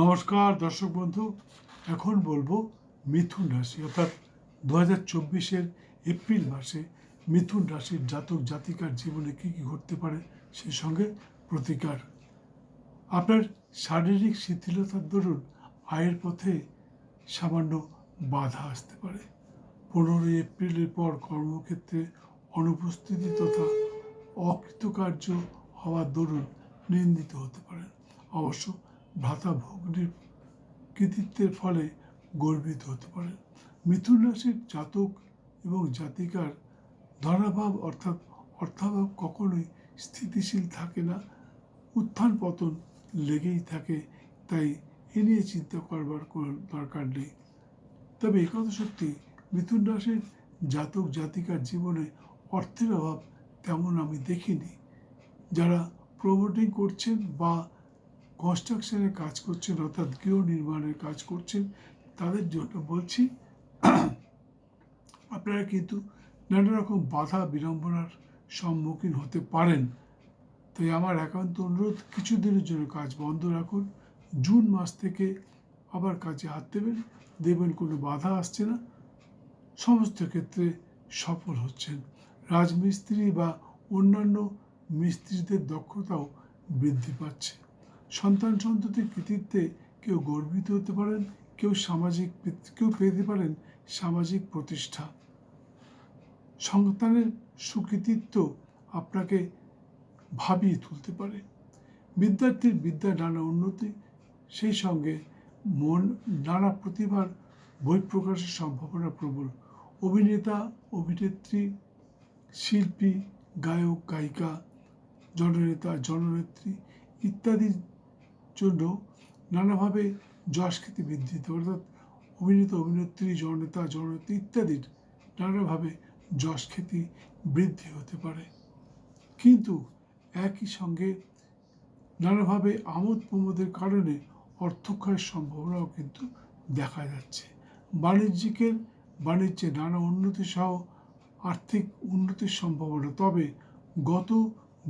নমস্কার, দর্শক বন্ধু। এখন বলব মিথুন রাশি, অর্থাৎ দু হাজার চব্বিশের এপ্রিল মাসে মিথুন রাশির জাতক জাতিকার জীবনে কী কী ঘটতে পারে সেই সঙ্গে প্রতিকার। আপনার শারীরিক শিথিলতার দরুন আয়ের পথে সামান্য বাধা আসতে পারে। পনেরোই এপ্রিলের পর কর্মক্ষেত্রে অনুপস্থিতি তথা অকৃতকার্য হওয়ার দরুন নিন্দিত হতে পারেন। অবশ্য ভ্রাতা ভগ্নির কৃতিত্বের ফলে গর্বিত হতে পারে। মিথুন রাশির জাতক এবং জাতিকার ধনাভাব অর্থাৎ অর্থাভাব কখনোই স্থিতিশীল থাকে না। উত্থান পতন লেগেই থাকে, তাই এ নিয়ে চিন্তা করবার কোনো দরকার নেই। তবে একথা সত্যি, মিথুন রাশির জাতক জাতিকার জীবনে অর্থের অভাব তেমন আমি দেখিনি। যারা প্রমোটিং করছেন বা কনস্ট্রাকশনের কাজ করছেন, অর্থাৎ গৃহ নির্মাণের কাজ করছেন, তাদের জন্য বলছি, আপনারা কিন্তু নানা রকম বাধা বিড়ম্বনার সম্মুখীন হতে পারেন। তাই আমার একান্ত অনুরোধ, কিছুদিনের জন্য কাজ বন্ধ রাখুন। জুন মাস থেকে আবার কাজে হাত দেবেন দেবেন কোনো বাধা আসছে না। সমস্ত ক্ষেত্রে সফল হচ্ছেন। রাজমিস্ত্রি বা অন্যান্য মিস্ত্রিদের দক্ষতাও বৃদ্ধি পাচ্ছে। সন্তান সন্ততির কৃতিত্বে কেউ গর্বিত হতে পারেন, কেউ সামাজিক কেউ পেতে পারেন সামাজিক প্রতিষ্ঠা। সন্তানের সুকৃতিত্ব আপনাকে ভাবিয়ে তুলতে পারে। বিদ্যার্থীর বিদ্যা নানা উন্নতি, সেই সঙ্গে মন নানা প্রতিভার বই প্রকাশের সম্ভাবনা প্রবল। অভিনেতা, অভিনেত্রী, শিল্পী, গায়ক, গায়িকা, জননেতা, জননেত্রী ইত্যাদির জন্য নানাভাবে যশ খ্যাতি বৃদ্ধি অর্থাৎ অভিনেতা অভিনেত্রী, জননেতা, জননেত্রী ইত্যাদির নানাভাবে যশ খ্যাতি বৃদ্ধি হতে পারে। কিন্তু একই সঙ্গে নানাভাবে আমোদ প্রমোদের কারণে অর্থক্ষয়ের সম্ভাবনাও কিন্তু দেখা যাচ্ছে। বাণিজ্যিকের, বাণিজ্যে নানা উন্নতি সহ আর্থিক উন্নতির সম্ভাবনা। তবে গত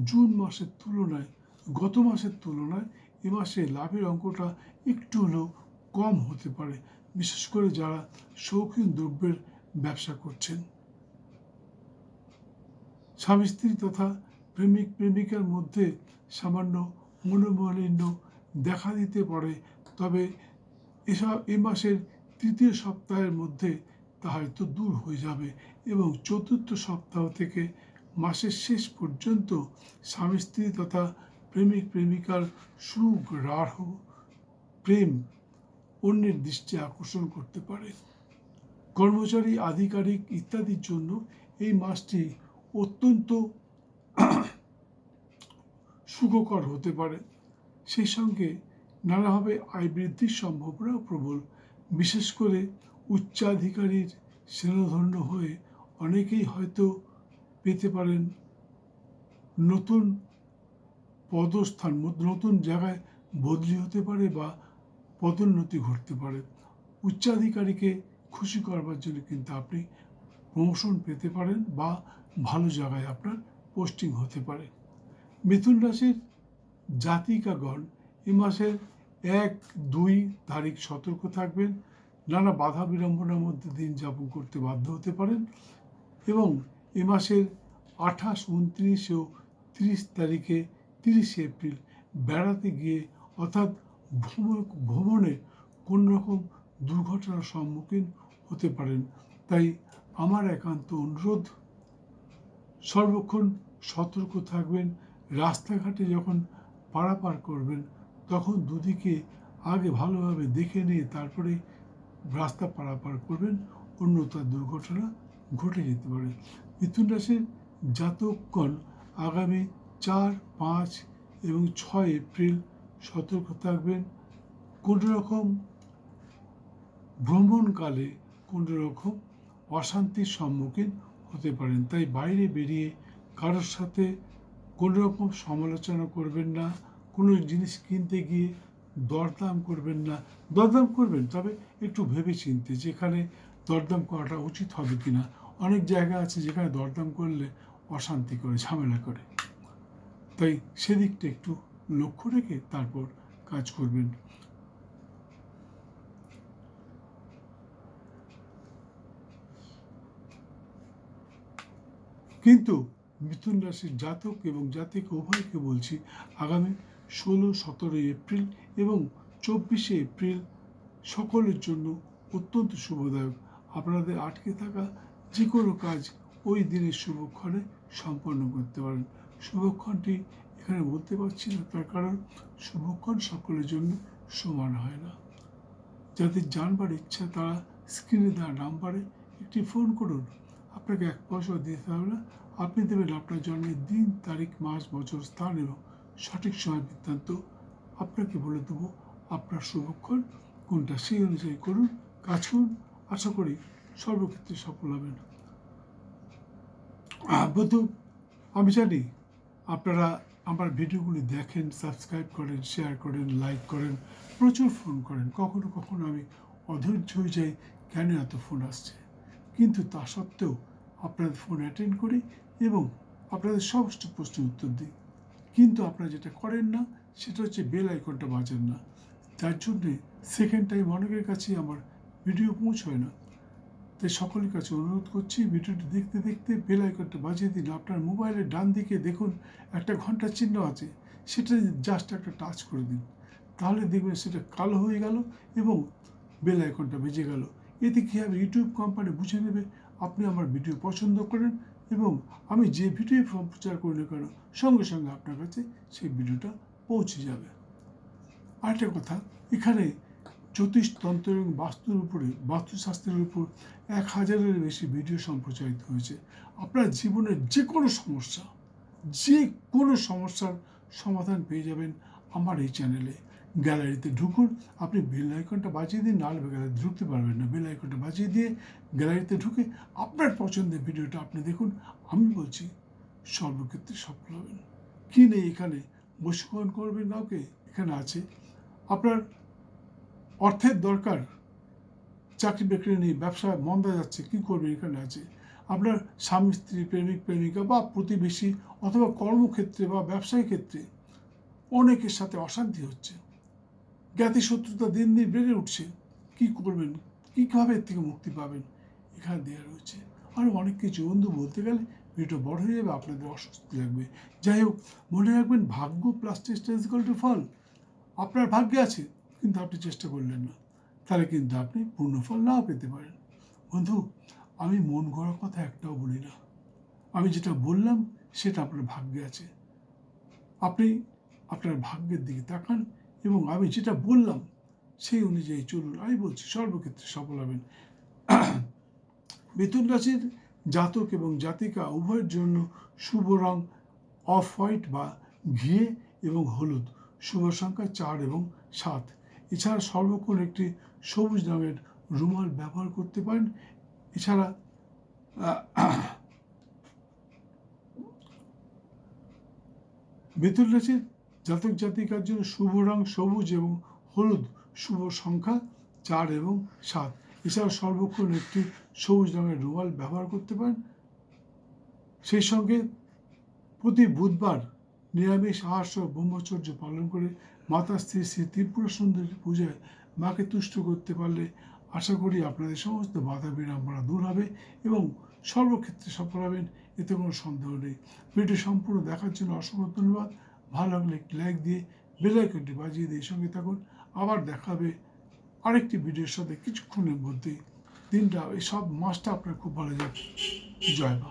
জুন মাসের তুলনায়, গত মাসের তুলনায় এ মাসে লাভের অঙ্কটা একটু হলেও কম হতে পারে, বিশেষ করে যারা শৌখিন দ্রব্যের ব্যবসা করছেন। স্বামী, স্ত্রী তথা প্রেমিক, প্রেমিকার মধ্যে সামান্য মনোমালিন্য দেখা দিতে পারে, তবে এসব এ মাসের তৃতীয় সপ্তাহের মধ্যে তা হয়তো দূর হয়ে যাবে এবং চতুর্থ সপ্তাহ থেকে মাসের শেষ পর্যন্ত স্বামী, স্ত্রী তথা প্রেমিক প্রেমিকার রাঢ় প্রেম অন্যের দৃষ্টি আকর্ষণ করতে পারে। কর্মচারী, আধিকারিক ইত্যাদির জন্য এই মাসটি অত্যন্ত সুখকর হতে পারে। সেই সঙ্গে নানাভাবে আয় বৃদ্ধির সম্ভাবনাও প্রবল। বিশেষ করে উচ্চাধিকারীর স্নেহধন্য হয়ে অনেকেই হয়তো পেতে পারেন নতুন পদস্থান নতুন জায়গায় বদলি হতে পারে বা পদোন্নতি ঘটতে পারে। উচ্চাধিকারীকে খুশি করবার জন্য কিন্তু আপনি প্রমোশন পেতে পারেন বা ভালো জায়গায় আপনার পোস্টিং হতে পারে। মিথুন রাশির জাতিকাগণ এ মাসের এক, দুই তারিখ সতর্ক থাকবেন। নানা বাধা বিড়ম্বনার মধ্যে দিন যাপন করতে বাধ্য হতে পারেন এবং এ মাসের আঠাশ, উনত্রিশ ও তিরিশ তারিখে তিরিশে এপ্রিল বেড়াতে গিয়ে অর্থাৎ ভ্রমণ কোন রকম দুর্ঘটনার সম্মুখীন হতে পারেন? তাই আমার একান্ত অনুরোধ, সর্বক্ষণ সতর্ক থাকবেন, রাস্তাঘাটে যখন পারাপার করবেন, তখন দুদিকে আগে ভালোভাবে দেখে নিয়ে তারপরে রাস্তা পারাপার করবেন অন্যতার দুর্ঘটনা ঘটে যেতে পারে। মিথুন রাশির জাতকগণ আগামী চার, পাঁচ এবং ছয় এপ্রিল সতর্ক থাকবেন। কোনো রকম ভ্রমণকালে কোনো রকম অশান্তির সম্মুখীন হতে পারেন, তাই বাইরে বেরিয়ে কারোর সাথে কোনো রকম সমালোচনা করবেন না, কোনো জিনিস কিনতে গিয়ে দরদাম করবেন না। দরদাম করবেন, তবে একটু ভেবে চিনতে যেখানে দরদাম করাটা উচিত হবে কি না অনেক জায়গা আছে যেখানে দরদাম করলে অশান্তি করে, ঝামেলা করে। তাই সেদিকটা একটু লক্ষ্য রেখে তারপর কাজ করবেন। কিন্তু মিথুন রাশির জাতক এবং জাতিক উভয়কে বলছি আগামী ষোলো, সতেরোই এপ্রিল এবং চব্বিশে এপ্রিল সকলের জন্য অত্যন্ত শুভদায়ক। আপনাদের আটকে থাকা যে কোনো কাজ ওই দিনের শুভক্ষণে সম্পন্ন করতে পারেন। শুভক্ষণটি এখানে বলতে পারছি না, তার কারণ শুভক্ষণ সকলের জন্য সমান হয় না। যাদের জানবার ইচ্ছা তারা স্ক্রিনে দেওয়া নাম্বারে একটি ফোন করুন। আপনাকে এক পয়সা দিতে হবে না। আপনি দেবেন আপনার জন্মের দিন, তারিখ, মাস, বছর, স্থান এবং সঠিক সময় বৃত্তান্ত। আপনাকে বলে দেবো আপনার শুভক্ষণ। কোনটা সেই অনুযায়ী করুন, কাজ করুন। আশা করি সর্বক্ষেত্রে সফল হবেন। বন্ধু, আমি জানি আপনারা আমার ভিডিওগুলি দেখেন সাবস্ক্রাইব করেন শেয়ার করেন লাইক করেন, প্রচুর ফোন করেন। কখনো কখনো আমি অধৈর্য হয়ে যাই, কেন এত ফোন আসছে? কিন্তু তা সত্ত্বেও আপনাদের ফোন অ্যাটেন্ড করি এবং আপনাদের সমস্ত প্রশ্নের উত্তর দিই। কিন্তু আপনারা যেটা করেন না, সেটা হচ্ছে বেল আইকনটা বাজান না। যার জন্যে সেকেন্ড টাইম অনেকের কাছেই আমার ভিডিও পৌঁছয় না। তাই সকলের কাছে অনুরোধ করছি ভিডিওটি দেখতে দেখতে বেল আইকনটা বাজিয়ে দিন। আপনার মোবাইলের ডান দিকে দেখুন, একটা ঘণ্টার চিহ্ন আছে, সেটা জাস্ট একটা টাচ করে দিন। তাহলে দেখবেন সেটা কালো হয়ে গেল এবং বেল আইকনটা বেজে গেল। এতে কী হবে? ইউটিউব কোম্পানি বুঝে নেবে, আপনি আমার ভিডিও পছন্দ করেন এবং আমি যে ভিডিও প্রচার করি না কেন, সঙ্গে সঙ্গে আপনার কাছে সেই ভিডিওটা পৌঁছে যাবে। আরেকটা কথা, এখানে জ্যোতিষতন্ত্র এবং বাস্তুর উপরে, বাস্তুশাস্ত্রের উপর এক হাজারের বেশি ভিডিও সম্প্রচারিত হয়েছে। আপনার জীবনের যে কোনো সমস্যা যে কোনো সমস্যার সমাধান পেয়ে যাবেন আমার এই চ্যানেলে। গ্যালারিতে ঢুকুন, আপনি বেল আইকনটা বাজিয়ে দিন নাহলে গ্যালারিতে ঢুকতে পারবেন না। বেল আইকনটা বাজিয়ে দিয়ে গ্যালারিতে ঢুকে আপনার পছন্দের ভিডিওটা আপনি দেখুন। আমি বলছি, সর্বক্ষেত্রে সফল হবেন। কী নেই এখানে? বশীকরণ করবেন কাউকে? এখানে আছে। আপনার অর্থের দরকার। চাকরি বাকরি নেই, ব্যবসা মন্দা যাচ্ছে, কী করবেন এখানে আছে আপনার স্বামী, স্ত্রী, প্রেমিক, প্রেমিকা বা প্রতিবেশী অথবা কর্মক্ষেত্রে বা ব্যবসায়ী ক্ষেত্রে অনেকের সাথে অশান্তি হচ্ছে। জ্ঞাতি শত্রুতা দিন দিন বেড়ে উঠছে। কী করবেন? কীভাবে এর থেকে মুক্তি পাবেন? এখানে দেওয়া রয়েছে। আরও অনেক কিছু। বন্ধু, বলতে গেলে ভিডিও বড় হয়ে যাবে, আপনাদের অস্বস্তি লাগবে। যাই হোক, মনে রাখবেন, ভাগ্য প্লাস চেষ্টা ইজিক্যাল টু ফল। আপনার ভাগ্যে আছে। কিন্তু আপনি চেষ্টা করলেন না। তাহলে কিন্তু আপনি পূর্ণ ফল নাও পেতে পারেন। বন্ধু, আমি মন গড়া কথা একটাও বলি না। আমি যেটা বললাম, সেটা আপনার ভাগ্যে আছে। আপনি আপনার ভাগ্যের দিকে তাকান এবং আমি যেটা বললাম, সেই অনুযায়ী চলুন। আমি বলছি, সর্বক্ষেত্রে সফল হবেন। মিথুন রাশির জাতক এবং জাতিকা উভয়ের জন্য শুভ রং অফ হোয়াইট বা ঘিয়ে এবং হলুদ। শুভ সংখ্যা চার এবং সাত। এছাড়া সর্বক্ষণ একটি সবুজ রঙের রুমাল ব্যবহার করতে পারেন। এছাড়া মিথুন রাশির জাতক জাতিকার জন্য শুভ রং সবুজ এবং হলুদ শুভ সংখ্যা চার এবং সাত। এছাড়া সর্বক্ষণ একটি সবুজ রঙের রুমাল ব্যবহার করতে পারেন। সেই সঙ্গে প্রতি বুধবার নিরামিষ আহার ব্রহ্মচর্য পালন করে মাতা শ্রী শ্রী ত্রিপুরা সুন্দরী পূজায় মাকে তুষ্ট করতে পারলে আশা করি আপনাদের সমস্ত বাধা বিড়ম্বনা দূর হবে এবং সর্বক্ষেত্রে সফল হবেন, এতে কোনো সন্দেহ নেই। ভিডিও সম্পূর্ণ দেখার জন্য অসংখ্য ধন্যবাদ। ভালো লাগলে একটি লাইক দিয়ে বেলাইকনটি বাজিয়ে দিয়ে সঙ্গে থাকুন। আবার দেখা হবে আরেকটি ভিডিওর সাথে কিছুক্ষণের মধ্যেই। দিনটা, এই সব মাসটা আপনার খুব ভালো যাবে জয় মা।